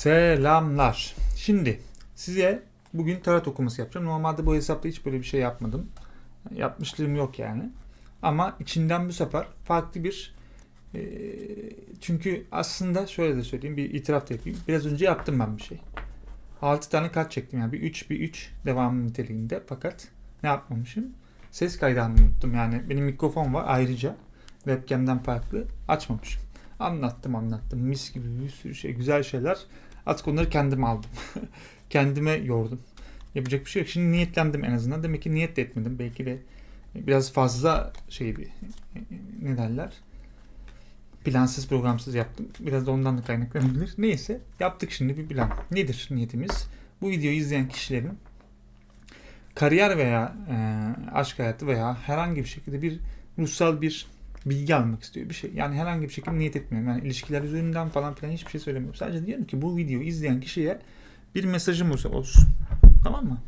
Selamlar. Şimdi size bugün tarot okuması yapacağım. Normalde bu hesapta hiç böyle bir şey yapmadım. Yapmışlığım yok yani. Ama içinden bu sefer farklı bir e, çünkü aslında şöyle de söyleyeyim bir itiraf da yapayım. Biraz önce yaptım ben bir şey. 6 tane kart çektim yani bir 3 bir 3 devamı niteliğinde fakat ne yapmamışım? Ses kaydı unuttum. Yani benim mikrofon var ayrıca webcam'den farklı açmamışım. Anlattım anlattım mis gibi bir sürü şey güzel şeyler. Artık onları kendim aldım. Kendime yordum. Yapacak bir şey yok. Şimdi niyetlendim en azından. Demek ki niyet de etmedim. Belki de biraz fazla şeydi. Ne derler? Plansız programsız yaptım. Biraz da ondan da kaynaklanabilir. Neyse yaptık şimdi bir plan. Nedir niyetimiz? Bu videoyu izleyen kişilerin kariyer veya e, aşk hayatı veya herhangi bir şekilde bir ruhsal bir bilgi almak istiyor bir şey. Yani herhangi bir şekilde niyet etmiyorum. Yani ilişkiler üzerinden falan filan hiçbir şey söylemiyorum. Sadece diyorum ki bu videoyu izleyen kişiye bir mesajım olsun. Tamam mı?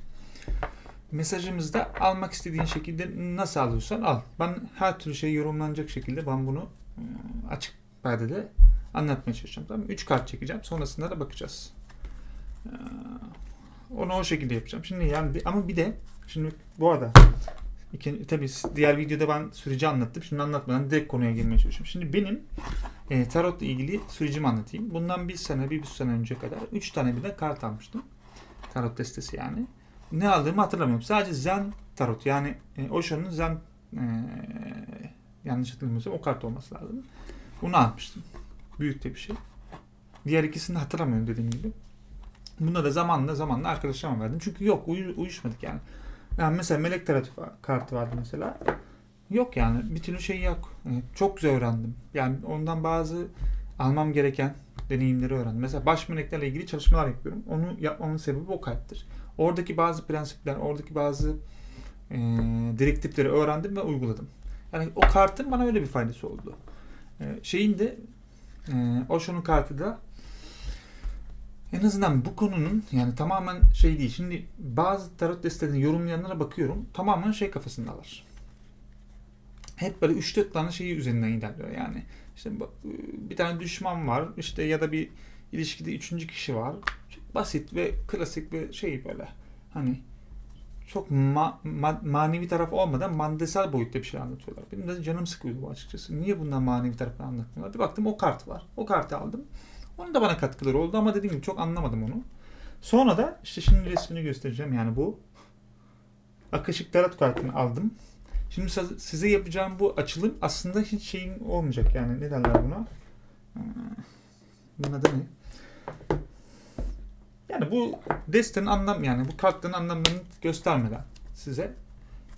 Mesajımızda almak istediğin şekilde nasıl alıyorsan al. Ben her türlü şey yorumlanacak şekilde ben bunu ıı, açık perdede anlatmaya çalışacağım. Tamam mı? 3 kart çekeceğim. Sonrasında da bakacağız. Ee, Onu o şekilde yapacağım. Şimdi yani ama bir de şimdi bu arada İkinci, tabii diğer videoda ben süreci anlattım. Şimdi anlatmadan direkt konuya girmeye çalışıyorum. Şimdi benim e, tarotla ilgili sürecimi anlatayım. Bundan bir sene, bir buçuk sene önce kadar üç tane bir de kart almıştım. Tarot destesi yani. Ne aldığımı hatırlamıyorum. Sadece Zen tarot yani e, Osho'nun Zen e, yanlış hatırlamıyorsam o kart olması lazım. Bunu almıştım. Büyük de bir şey. Diğer ikisini hatırlamıyorum dediğim gibi. Bunda da zamanla zamanla arkadaşlarıma verdim. Çünkü yok uyu- uyuşmadık yani. Yani mesela melek va- kartı vardı mesela. Yok yani bir türlü şey yok. Yani çok güzel öğrendim. Yani ondan bazı almam gereken deneyimleri öğrendim. Mesela baş meleklerle ilgili çalışmalar yapıyorum. Onu yapmamın sebebi o karttır. Oradaki bazı prensipler, oradaki bazı e, direktifleri öğrendim ve uyguladım. Yani o kartın bana öyle bir faydası oldu. E, şeyin de e, Osho'nun kartı da en azından bu konunun yani tamamen şey değil. Şimdi bazı tarot destelerini yorumlayanlara bakıyorum. Tamamen şey kafasındalar. Hep böyle 3-4 tane şeyi üzerinden ilerliyor yani. İşte bir tane düşman var işte ya da bir ilişkide üçüncü kişi var. Çok basit ve klasik bir şey böyle. Hani çok ma- ma- manevi taraf olmadan mandesel boyutta bir şey anlatıyorlar. Benim de canım sıkıyordu bu açıkçası. Niye bundan manevi tarafını anlatmıyorlar? Bir baktım o kart var. O kartı aldım. Onun da bana katkıları oldu ama dediğim gibi çok anlamadım onu. Sonra da işte şimdi resmini göstereceğim yani bu. Akışık tarot kartını aldım. Şimdi size- yapacağım bu açılım aslında hiç şeyin olmayacak yani ne derler buna? Bunun adı ne? Yani bu destenin anlam yani bu kartların anlamlarını göstermeden size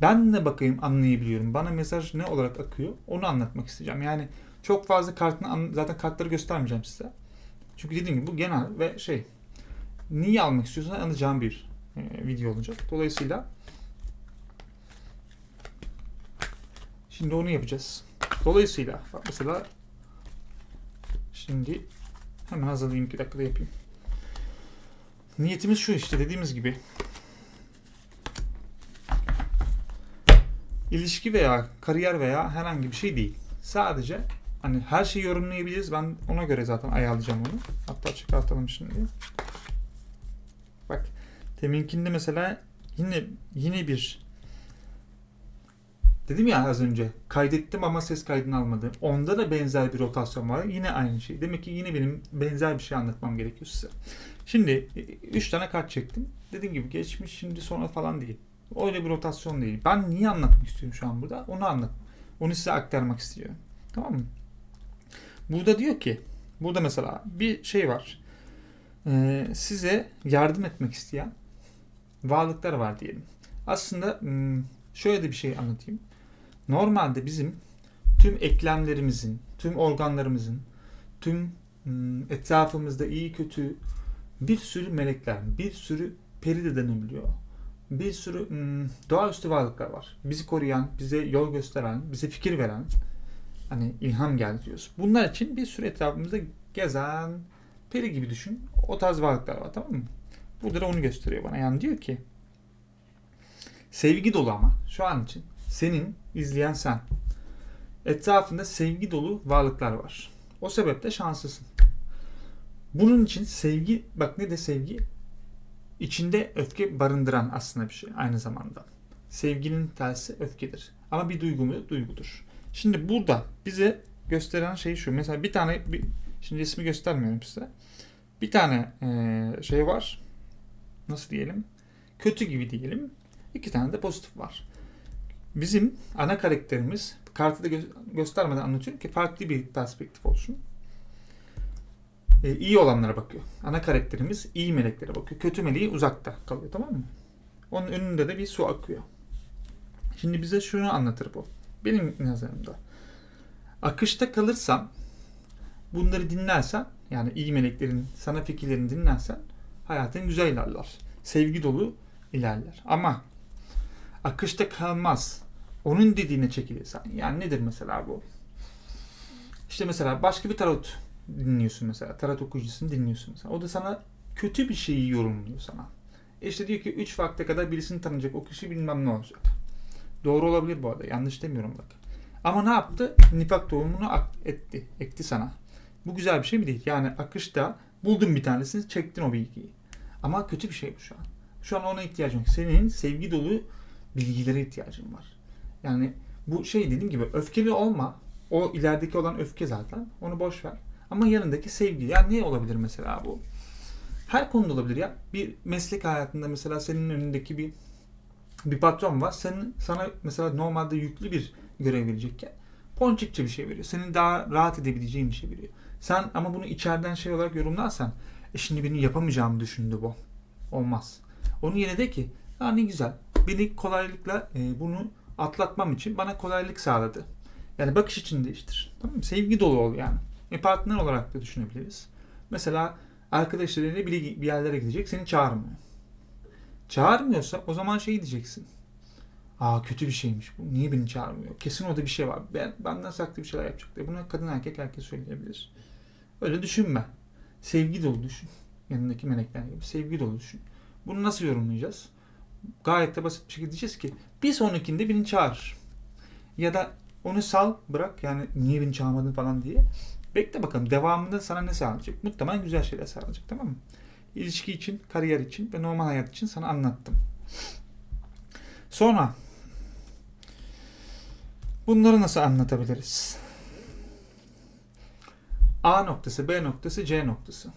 ben de bakayım anlayabiliyorum. Bana mesaj ne olarak akıyor onu anlatmak isteyeceğim. Yani çok fazla kartını zaten kartları göstermeyeceğim size. Çünkü dediğim gibi bu genel ve şey niye almak istiyorsan alacağım bir e, video olacak. Dolayısıyla şimdi onu yapacağız. Dolayısıyla bak mesela şimdi hemen hazırlayayım iki dakikada yapayım. Niyetimiz şu işte dediğimiz gibi ilişki veya kariyer veya herhangi bir şey değil. Sadece hani her şeyi yorumlayabiliriz. Ben ona göre zaten ayarlayacağım onu. Hatta çıkartalım şimdi. Bak teminkinde mesela yine yine bir dedim ya az önce kaydettim ama ses kaydını almadı. Onda da benzer bir rotasyon var. Yine aynı şey. Demek ki yine benim benzer bir şey anlatmam gerekiyor size. Şimdi 3 tane kart çektim. Dediğim gibi geçmiş şimdi sonra falan değil. Öyle bir rotasyon değil. Ben niye anlatmak istiyorum şu an burada? Onu anlat. Onu size aktarmak istiyorum. Tamam mı? Burada diyor ki, burada mesela bir şey var. Ee, size yardım etmek isteyen varlıklar var diyelim. Aslında hmm, şöyle de bir şey anlatayım. Normalde bizim tüm eklemlerimizin, tüm organlarımızın, tüm hmm, etrafımızda iyi kötü bir sürü melekler, bir sürü peri de denebiliyor. Bir sürü hmm, doğaüstü varlıklar var. Bizi koruyan, bize yol gösteren, bize fikir veren, hani ilham geldi diyoruz. Bunlar için bir sürü etrafımızda gezen, peri gibi düşün. O tarz varlıklar var tamam mı? Burada da onu gösteriyor bana. Yani diyor ki sevgi dolu ama şu an için senin izleyen sen. Etrafında sevgi dolu varlıklar var. O sebeple şanslısın. Bunun için sevgi, bak ne de sevgi, içinde öfke barındıran aslında bir şey aynı zamanda. Sevginin tersi öfkedir. Ama bir duygu mu? Duygudur. Şimdi burada bize gösteren şey şu. Mesela bir tane, bir, şimdi ismi göstermiyorum size. Bir tane eee, şey var. Nasıl diyelim? Kötü gibi diyelim. İki tane de pozitif var. Bizim ana karakterimiz kartı da gö- göstermeden anlatıyorum ki farklı bir perspektif olsun. Ee, iyi olanlara bakıyor. Ana karakterimiz iyi meleklere bakıyor. Kötü meleği uzakta kalıyor tamam mı? Onun önünde de bir su akıyor. Şimdi bize şunu anlatır bu. Benim nazarımda. Akışta kalırsam bunları dinlersen yani iyi meleklerin sana fikirlerini dinlersen hayatın güzel ilerler. Sevgi dolu ilerler. Ama akışta kalmaz. Onun dediğine çekilirsen. Yani nedir mesela bu? İşte mesela başka bir tarot dinliyorsun mesela. Tarot okuyucusunu dinliyorsun mesela. O da sana kötü bir şeyi yorumluyor sana. E İşte diyor ki 3 vakte kadar birisini tanıyacak. O kişi bilmem ne olacak. Doğru olabilir bu arada. Yanlış demiyorum bak. Ama ne yaptı? Nifak tohumunu etti. Ekti sana. Bu güzel bir şey mi değil? Yani akışta buldun bir tanesini çektin o bilgiyi. Ama kötü bir şey bu şu an. Şu an ona ihtiyacın yok. Senin sevgi dolu bilgilere ihtiyacın var. Yani bu şey dediğim gibi öfkeli olma. O ilerideki olan öfke zaten. Onu boş ver. Ama yanındaki sevgi. Yani ne olabilir mesela bu? Her konuda olabilir ya. Bir meslek hayatında mesela senin önündeki bir bir patron var. Senin sana mesela normalde yüklü bir görev verecekken ponçikçe bir şey veriyor. Senin daha rahat edebileceğin bir şey veriyor. Sen ama bunu içeriden şey olarak yorumlarsan e şimdi benim yapamayacağımı düşündü bu. Olmaz. Onun yerine de ki ha ne güzel. Beni kolaylıkla e, bunu atlatmam için bana kolaylık sağladı. Yani bakış için değiştir. Tamam mı? Sevgi dolu ol yani. E partner olarak da düşünebiliriz. Mesela arkadaşlarıyla biri bir yerlere gidecek seni çağırmıyor. Çağırmıyorsa o zaman şey diyeceksin. Aa kötü bir şeymiş bu. Niye beni çağırmıyor? Kesin orada bir şey var. Ben, benden saklı bir şeyler yapacak diye. Bunu kadın erkek herkes söyleyebilir. Öyle düşünme. Sevgi dolu düşün. Yanındaki melekler gibi. Sevgi dolu düşün. Bunu nasıl yorumlayacağız? Gayet de basit bir şekilde diyeceğiz ki bir sonrakinde beni çağır. Ya da onu sal bırak yani niye beni çağırmadın falan diye. Bekle bakalım devamında sana ne sağlayacak? Muhtemelen güzel şeyler sağlayacak tamam mı? İlişki için, kariyer için ve normal hayat için sana anlattım. Sonra bunları nasıl anlatabiliriz? A noktası, B noktası, C noktası.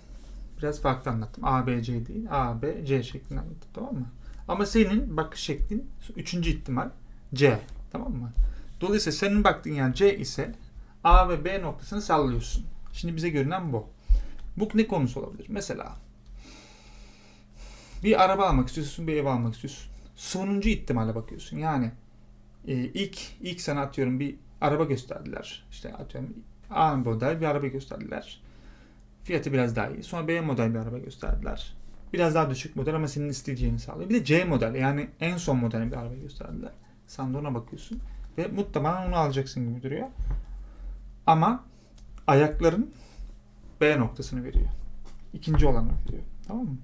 Biraz farklı anlattım. A, B, C değil. A, B, C şeklinde anlattım. Tamam mı? Ama senin bakış şeklin üçüncü ihtimal C. Tamam mı? Dolayısıyla senin baktığın yer C ise A ve B noktasını sallıyorsun. Şimdi bize görünen bu. Bu ne konusu olabilir? Mesela bir araba almak istiyorsun, bir ev almak istiyorsun. Sonuncu ihtimale bakıyorsun. Yani e, ilk ilk sana atıyorum bir araba gösterdiler. İşte atıyorum A model bir araba gösterdiler. Fiyatı biraz daha iyi. Sonra B model bir araba gösterdiler. Biraz daha düşük model ama senin isteyeceğini sağlıyor. Bir de C model yani en son model bir araba gösterdiler. Sen de ona bakıyorsun. Ve muhtemelen onu alacaksın gibi duruyor. Ama ayakların B noktasını veriyor. İkinci olanı veriyor. Tamam mı?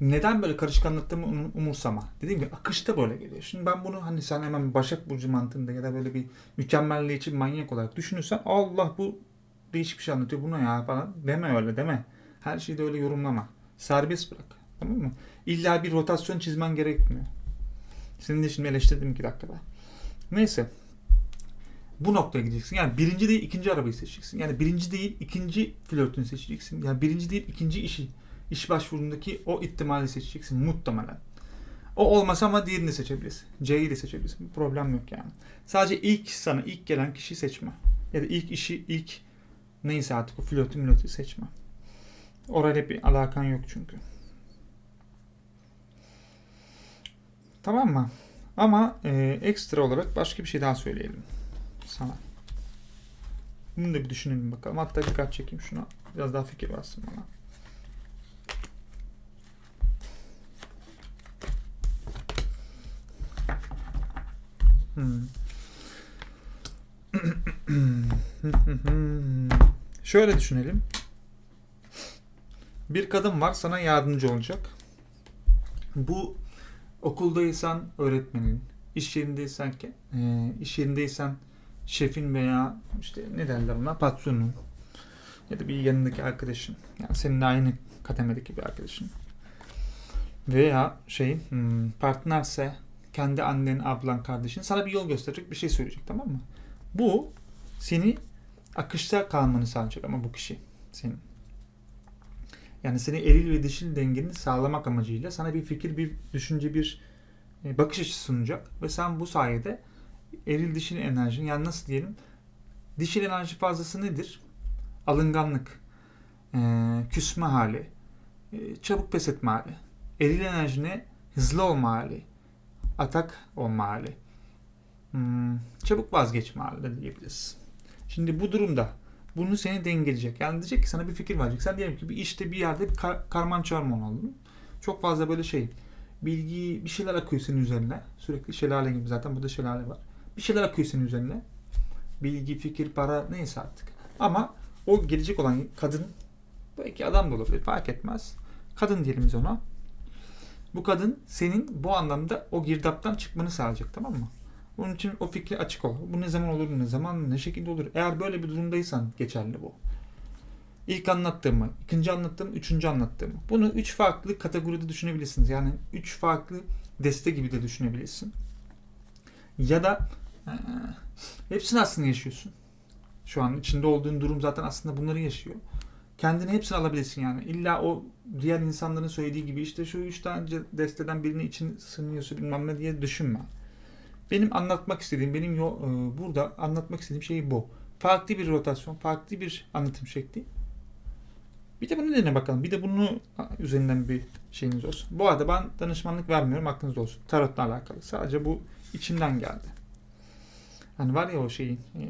Neden böyle karışık anlattığımı um- umursama. Dediğim gibi akışta böyle geliyor. Şimdi ben bunu hani sen hemen Başak Burcu mantığında ya da böyle bir mükemmelliyetçi manyak olarak düşünürsen Allah bu değişik bir şey anlatıyor buna ya falan deme öyle deme. Her şeyi de öyle yorumlama. Serbest bırak. Tamam mı? İlla bir rotasyon çizmen gerekmiyor. Senin de şimdi eleştirdim iki dakikada. Neyse. Bu noktaya gideceksin. Yani birinci değil ikinci arabayı seçeceksin. Yani birinci değil ikinci flörtünü seçeceksin. Yani birinci değil ikinci işi. İş başvurundaki o ihtimali seçeceksin muhtemelen. O olmasa ama diğerini seçebilirsin. C'yi de seçebilirsin. Bir problem yok yani. Sadece ilk sana ilk gelen kişiyi seçme. Ya da ilk işi ilk neyse artık o flörtü flörtü seçme. Orayla bir alakan yok çünkü. Tamam mı? Ama e, ekstra olarak başka bir şey daha söyleyelim sana. Bunu da bir düşünelim bakalım. Hatta dikkat çekeyim şuna. Biraz daha fikir versin bana. Hmm. Şöyle düşünelim. Bir kadın var sana yardımcı olacak. Bu okuldaysan öğretmenin, iş yerindeysen e, iş yerindeysen şefin veya işte ne derler ona patronun ya da bir yanındaki arkadaşın. Yani seninle aynı kademedeki bir arkadaşın. Veya şey partnerse kendi annen, ablan, kardeşin sana bir yol gösterecek bir şey söyleyecek tamam mı? Bu seni akışta kalmanı sağlayacak ama bu kişi senin. Yani seni eril ve dişil dengeni sağlamak amacıyla sana bir fikir, bir düşünce, bir e, bakış açısı sunacak ve sen bu sayede eril dişil enerjin yani nasıl diyelim dişil enerji fazlası nedir? Alınganlık, e, küsme hali, e, çabuk pes etme hali. Eril enerji ne? Hızlı olma hali, atak olma hali, hmm, çabuk vazgeçme hali de diyebiliriz. Şimdi bu durumda bunu seni dengeleyecek. Yani diyecek ki sana bir fikir verecek. Sen diyelim ki bir işte bir yerde bir kar, karman çorman oldun. Çok fazla böyle şey bilgi bir şeyler akıyor senin üzerine. Sürekli şelale gibi zaten burada şelale var. Bir şeyler akıyor senin üzerine. Bilgi, fikir, para neyse artık. Ama o gelecek olan kadın belki adam da olabilir fark etmez. Kadın diyelim biz ona. Bu kadın senin bu anlamda o girdaptan çıkmanı sağlayacak tamam mı? Onun için o fikri açık ol. Bu ne zaman olur, ne zaman, ne şekilde olur. Eğer böyle bir durumdaysan geçerli bu. İlk anlattığımı, ikinci anlattığım, üçüncü anlattığımı. Bunu üç farklı kategoride düşünebilirsiniz. Yani üç farklı deste gibi de düşünebilirsin. Ya da e, hepsini aslında yaşıyorsun. Şu an içinde olduğun durum zaten aslında bunları yaşıyor. Kendini hepsini alabilirsin yani. İlla o diğer insanların söylediği gibi işte şu üç tane desteden birini için sınıyorsa bilmem ne diye düşünme. Benim anlatmak istediğim, benim yo- e, burada anlatmak istediğim şey bu. Farklı bir rotasyon, farklı bir anlatım şekli. Bir de bunu dene bakalım. Bir de bunu üzerinden bir şeyiniz olsun. Bu arada ben danışmanlık vermiyorum, aklınızda olsun. Tarotla alakalı. Sadece bu içimden geldi. Hani var ya o şeyin, e,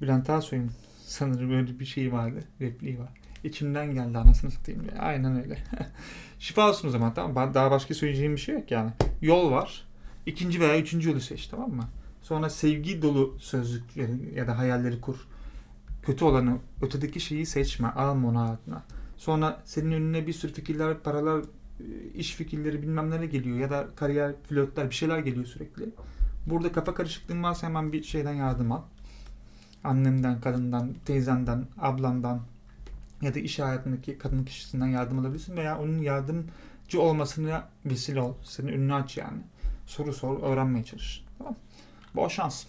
Bülent Ersoy'un sanırım böyle bir şeyi vardı, repliği var. İçimden geldi anasını satayım diye. Aynen öyle. Şifa olsun o zaman tamam mı? Daha başka söyleyeceğim bir şey yok yani. Yol var. İkinci veya üçüncü yolu seç tamam mı? Sonra sevgi dolu sözcükleri ya da hayalleri kur. Kötü olanı, ötedeki şeyi seçme. Alma onu hayatına. Sonra senin önüne bir sürü fikirler, paralar, iş fikirleri bilmem ne geliyor. Ya da kariyer, flörtler bir şeyler geliyor sürekli. Burada kafa karışıklığın varsa hemen bir şeyden yardım al. Annenden, kadından, teyzenden, ablandan ya da iş hayatındaki kadın kişisinden yardım alabilirsin veya onun yardımcı olmasına vesile ol. Senin önünü aç yani soru sor, öğrenmeye çalış. Tamam. Bol şans.